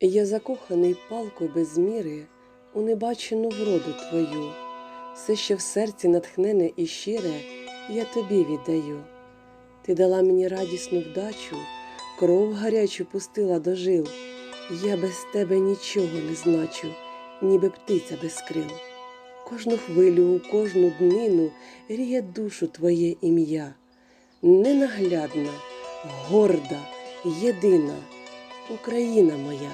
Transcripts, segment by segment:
Я закоханий палкою без міри у небачену вроду твою. Все, що в серці натхнене і щире, я тобі віддаю. Ти дала мені радісну вдачу, кров гарячу пустила до жил. Я без тебе нічого не значу, ніби птиця без крил. Кожну хвилю, у кожну днину ріє душу твоє ім'я. Ненаглядна, горда, єдина Україна моя.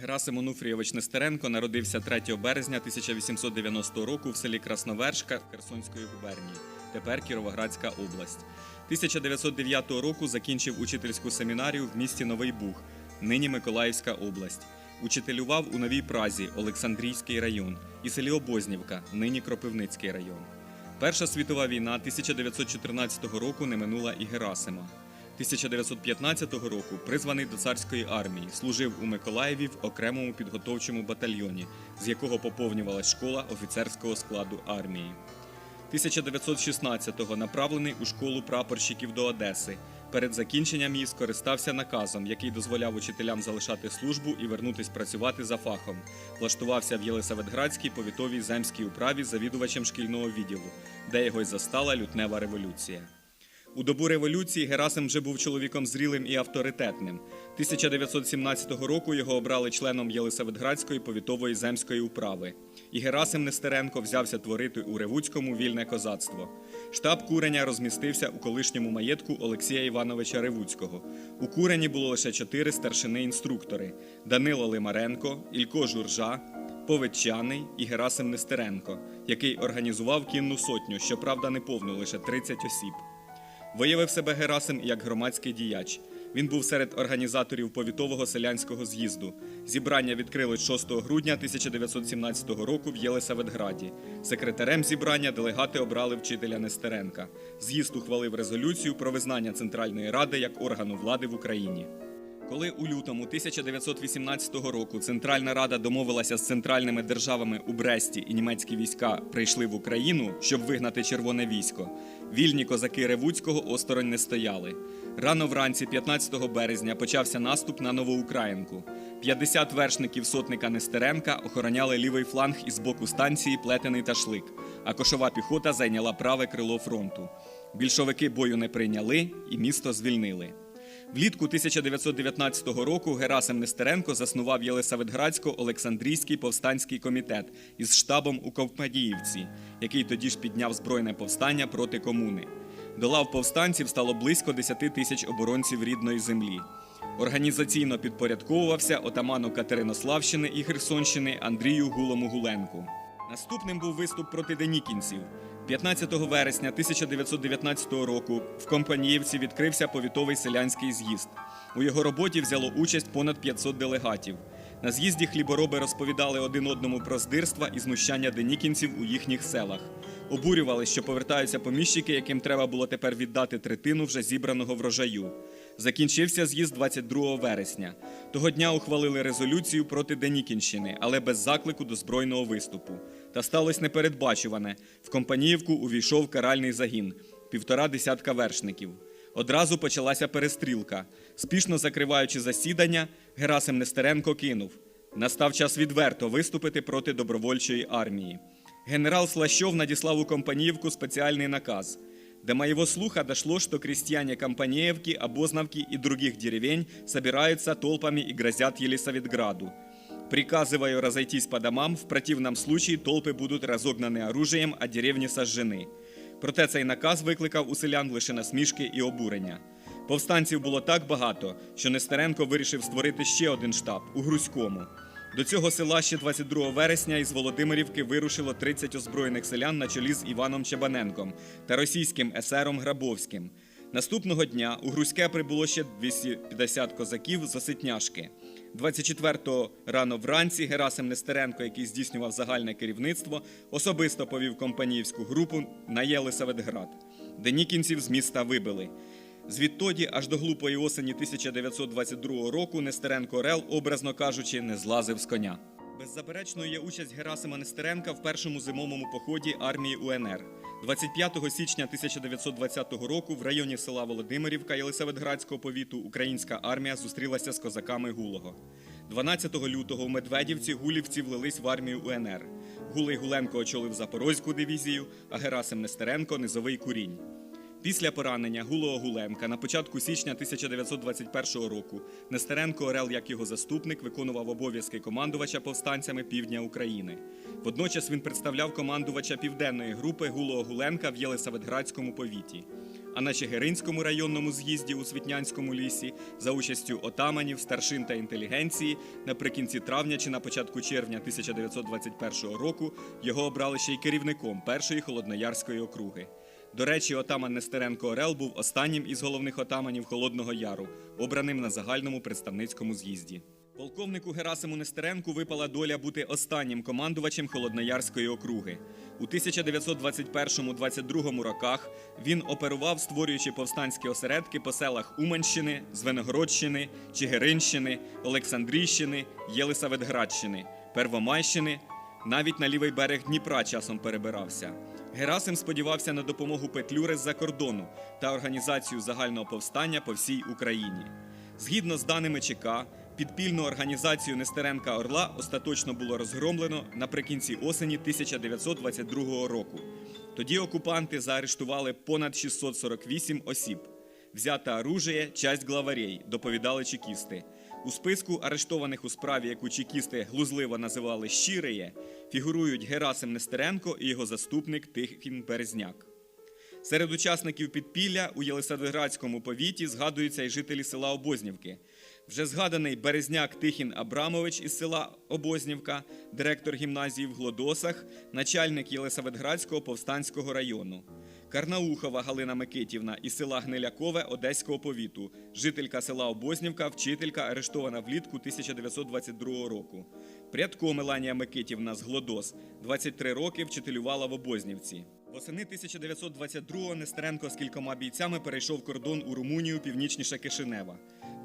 Герасим Онуфрійович Нестеренко народився 3 березня 1890 року в селі Красновершка Херсонської губернії, тепер Кіровоградська область. 1909 року закінчив учительську семінарію в місті Новий Буг, нині Миколаївська область. Учителював у Новій Празі, Олександрійський район, і селі Обознівка, нині Кропивницький район. Перша світова війна 1914 року не минула і Герасима. 1915 року призваний до царської армії, служив у Миколаєві в окремому підготовчому батальйоні, з якого поповнювалась школа офіцерського складу армії. 1916-го направлений у школу прапорщиків до Одеси. Перед закінченням її скористався наказом, який дозволяв учителям залишати службу і вернутись працювати за фахом. Влаштувався в Єлисаветградській повітовій земській управі завідувачем шкільного відділу, де його й застала лютнева революція. У добу революції Герасим вже був чоловіком зрілим і авторитетним. 1917 року його обрали членом Єлисаветградської повітової земської управи. І Герасим Нестеренко взявся творити у Ревуцькому вільне козацтво. Штаб куреня розмістився у колишньому маєтку Олексія Івановича Ревуцького. У курені було лише чотири старшини-інструктори: Данило Лимаренко, Ілько Журжа, Повитчаний і Герасим Нестеренко, який організував кінну сотню, щоправда, не повну лише 30 осіб. Виявив себе Герасим як громадський діяч. Він був серед організаторів повітового селянського з'їзду. Зібрання відкрили 6 грудня 1917 року в Єлисаветграді. Секретарем зібрання делегати обрали вчителя Нестеренка. З'їзд ухвалив резолюцію про визнання Центральної Ради як органу влади в Україні. Коли у лютому 1918 року Центральна Рада домовилася з центральними державами у Бресті і німецькі війська прийшли в Україну, щоб вигнати червоне військо, вільні козаки Ревуцького осторонь не стояли. Рано вранці, 15 березня, почався наступ на Новоукраїнку. 50 вершників сотника Нестеренка охороняли лівий фланг із боку станції Плетений та Шлик, а кошова піхота зайняла праве крило фронту. Більшовики бою не прийняли і місто звільнили. Влітку 1919 року Герасим Нестеренко заснував Єлисаветградсько-Олександрійський повстанський комітет із штабом у Ковпадіївці, який тоді ж підняв збройне повстання проти комуни. До лав повстанців стало близько 10 тисяч оборонців рідної землі. Організаційно підпорядковувався отаману Катеринославщини і Херсонщини Андрію Гулому Гуленку. Наступним був виступ проти денікінців. 15 вересня 1919 року в Компаніївці відкрився повітовий селянський з'їзд. У його роботі взяло участь понад 500 делегатів. На з'їзді хлібороби розповідали один одному про здирства і знущання денікінців у їхніх селах. Обурювали, що повертаються поміщики, яким треба було тепер віддати третину вже зібраного врожаю. Закінчився з'їзд 22 вересня. Того дня ухвалили резолюцію проти Денікінщини, але без заклику до збройного виступу. Та сталося непередбачуване. В Компаніївку увійшов каральний загін півтора десятка вершників. Одразу почалася перестрілка. Спішно закриваючи засідання, Герасим Нестеренко кинув: настав час відверто виступити проти добровольчої армії. Генерал Слащов надіслав у Компаніївку спеціальний наказ. До моего слуха дошло, что крестьяне Компанеевки, Обознавки и других деревень собираются толпами и грозят Елисаветграду. Приказываю разойтись по домам, в противном случае толпы будут разогнаны оружием, а деревні сожжені. Проте цей наказ викликав у селян лише насмішки і обурення. Повстанців було так багато, що Нестеренко вирішив створити ще один штаб у Грузькому. До цього села ще 22 вересня із Володимирівки вирушило 30 озброєних селян на чолі з Іваном Чебаненком та російським есером Грабовським. Наступного дня у Грузьке прибуло ще 250 козаків з Осетняшки. 24-го рано вранці Герасим Нестеренко, який здійснював загальне керівництво, особисто повів компаніївську групу на Єлисаветград. Денікінців з міста вибили. Звідтоді аж до глупої осені 1922 року Нестеренко Орел, образно кажучи, не злазив з коня. Беззаперечною є участь Герасима Нестеренка в першому зимовому поході армії УНР. 25 січня 1920 року в районі села Володимирівка Єлисаветградського повіту українська армія зустрілася з козаками Гулого. 12 лютого в Медведівці гулівці влились в армію УНР. Гулей Гуленко очолив Запорозьку дивізію, а Герасим Нестеренко низовий курінь. Після поранення Гулого Гуленка на початку січня 1921 року Нестеренко Орел, як його заступник, виконував обов'язки командувача повстанцями півдня України. Водночас він представляв командувача південної групи Гулого Гуленка в Єлисаветградському повіті. А на Чигиринському районному з'їзді у Світнянському лісі за участю отаманів, старшин та інтелігенції наприкінці травня чи на початку червня 1921 року його обрали ще й керівником першої холодноярської округи. До речі, отаман Нестеренко Орел був останнім із головних отаманів Холодного Яру, обраним на загальному представницькому з'їзді. Полковнику Герасиму Нестеренку випала доля бути останнім командувачем Холодноярської округи. У 1921-22 роках він оперував, створюючи повстанські осередки по селах Уманщини, Звенигородщини, Чигиринщини, Олександрійщини, Єлисаветградщини, Первомайщини, навіть на лівий берег Дніпра часом перебирався. Герасим сподівався на допомогу Петлюри з-за кордону та організацію загального повстання по всій Україні. Згідно з даними ЧК, підпільну організацію Нестеренка Орла остаточно було розгромлено наприкінці осені 1922 року. Тоді окупанти заарештували понад 648 осіб. Взято оружие, часть главарей, доповідали чекісти. У списку арештованих у справі, яку чекісти глузливо називали «щиреє», фігурують Герасим Нестеренко і його заступник Тихін Березняк. Серед учасників підпілля у Єлисаветградському повіті згадуються й жителі села Обознівки. Вже згаданий Березняк Тихін Абрамович із села Обознівка, директор гімназії в Глодосах, начальник Єлисаветградського повстанського району. Карнаухова Галина Микитівна із села Гнилякове Одеського повіту, жителька села Обознівка, вчителька, арештована влітку 1922 року. Прядко Меланія Микитівна з Глодос, 23 роки, вчителювала в Обознівці. Восени 1922-го Нестеренко з кількома бійцями перейшов кордон у Румунію північніше Кишинева.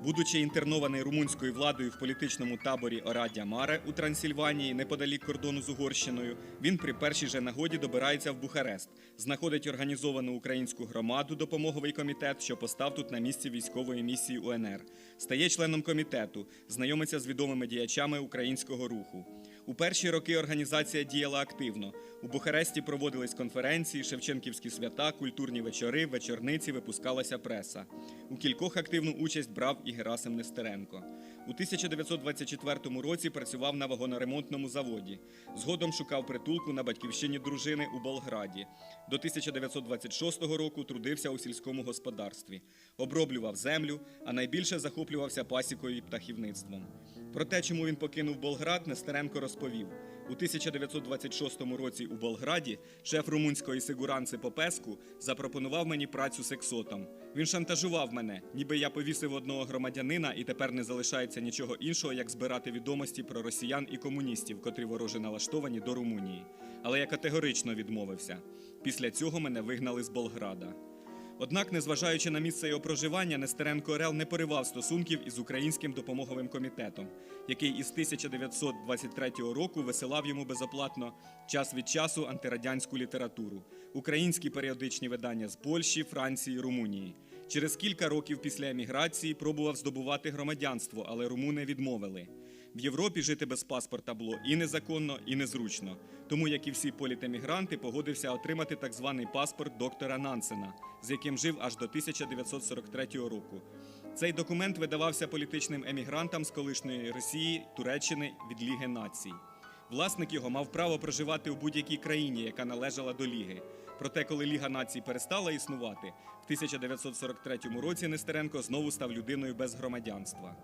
Будучи інтернований румунською владою в політичному таборі Орадя Маре у Трансильванії, неподалік кордону з Угорщиною, він при першій же нагоді добирається в Бухарест, знаходить організовану українську громаду допомоговий комітет, що постав тут на місці військової місії УНР, стає членом комітету, знайомиться з відомими діячами українського руху. У перші роки організація діяла активно. У Бухаресті проводились конференції, Шевченківські свята, культурні вечори, вечорниці, випускалася преса. У кількох активну участь брав і Герасим Нестеренко. У 1924 році працював на вагоноремонтному заводі. Згодом шукав притулку на батьківщині дружини у Болграді. До 1926 року трудився у сільському господарстві, оброблював землю, а найбільше захоплювався пасікою і птахівництвом. Про те, чому він покинув Болград, Нестеренко розповів. У 1926 році у Болграді шеф румунської сигуранци Попеску запропонував мені працю сексотом. Він шантажував мене, ніби я повісив одного громадянина і тепер не залишається нічого іншого, як збирати відомості про росіян і комуністів, котрі вороже налаштовані до Румунії. Але я категорично відмовився. Після цього мене вигнали з Болграда. Однак, незважаючи на місце його проживання, Нестеренко Орел не поривав стосунків із українським допомоговим комітетом, який із 1923 року висилав йому безоплатно час від часу антирадянську літературу, українські періодичні видання з Польщі, Франції, Румунії. Через кілька років після еміграції пробував здобувати громадянство, але румуни відмовили. В Європі жити без паспорта було і незаконно, і незручно. Тому, як і всі політемігранти, погодився отримати так званий паспорт доктора Нансена, з яким жив аж до 1943 року. Цей документ видавався політичним емігрантам з колишньої Росії, Туреччини від Ліги націй. Власник його мав право проживати у будь-якій країні, яка належала до Ліги. Проте, коли Ліга націй перестала існувати, в 1943 році Нестеренко знову став людиною без громадянства.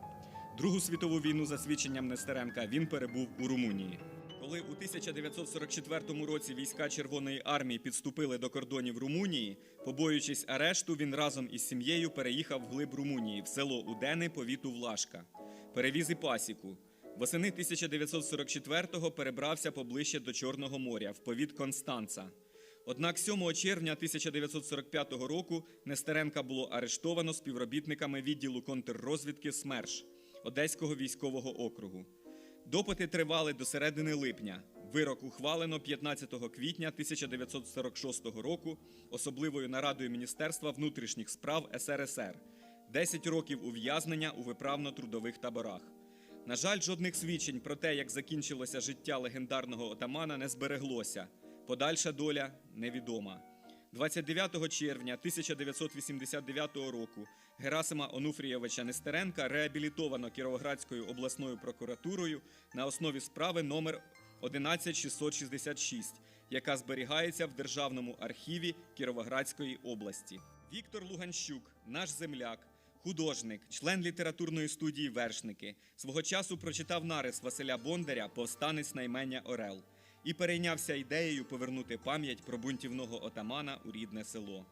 Другу світову війну, за свідченням Нестеренка, він перебув у Румунії. Коли у 1944 році війська Червоної армії підступили до кордонів Румунії, побоюючись арешту, він разом із сім'єю переїхав вглиб Румунії в село Удени повіту Влашка. перевіз і пасіку. Восени 1944-го перебрався поближче до Чорного моря в повіт Констанца. Однак 7 червня 1945 року Нестеренка було арештовано співробітниками відділу контррозвідки СМЕРШ Одеського військового округу. Допити тривали до середини липня. Вирок ухвалено 15 квітня 1946 року особливою нарадою Міністерства внутрішніх справ СРСР. 10 років ув'язнення у виправно-трудових таборах. На жаль, жодних свідчень про те, як закінчилося життя легендарного отамана, не збереглося. Подальша доля невідома. 29 червня 1989 року Герасима Онуфрійовича Нестеренка реабілітовано Кіровоградською обласною прокуратурою на основі справи номер 11666, яка зберігається в Державному архіві Кіровоградської області. Віктор Луганщук, наш земляк, художник, член літературної студії Вершники, свого часу прочитав нарис Василя Бондаря Повстанець на імення Орел і перейнявся ідеєю повернути пам'ять про бунтівного отамана у рідне село.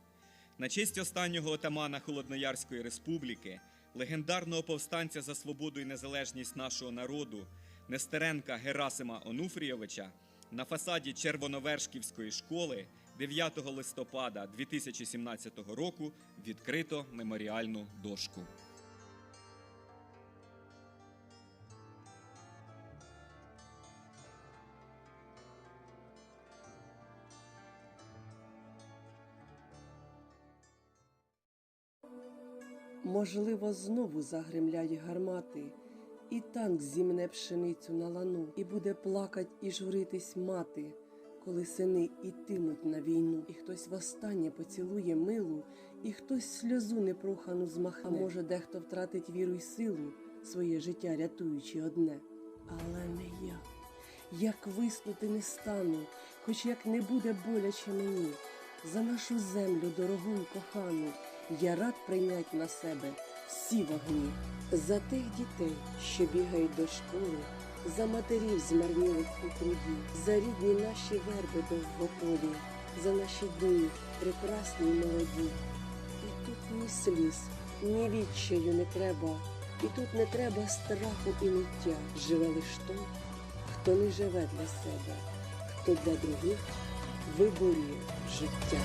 На честь останнього отамана Холодноярської республіки, легендарного повстанця за свободу і незалежність нашого народу, Нестеренка Герасима Онуфрійовича, на фасаді Червоновершківської школи 9 листопада 2017 року відкрито меморіальну дошку. Можливо, знову загремлять гармати, і танк зімне пшеницю на лану, і буде плакать і журитись мати, коли сини ітимуть на війну, і хтось востаннє поцілує милу, і хтось сльозу непрохану змахне. А може, дехто втратить віру й силу, своє життя рятуючи одне. Але не я. Як виснути не стану, хоч як не буде боляче мені, за нашу землю дорогу й кохану, я рад прийнять на себе всі вогні. За тих дітей, що бігають до школи, за матерів змарнілих труді, за рідні наші верби довгополі, за наші дні прекрасні й молоді. І тут ні сліз, ні відчаю не треба, і тут не треба страху і ниття. Живе лиш той, хто не живе для себе, хто для других виборює життя.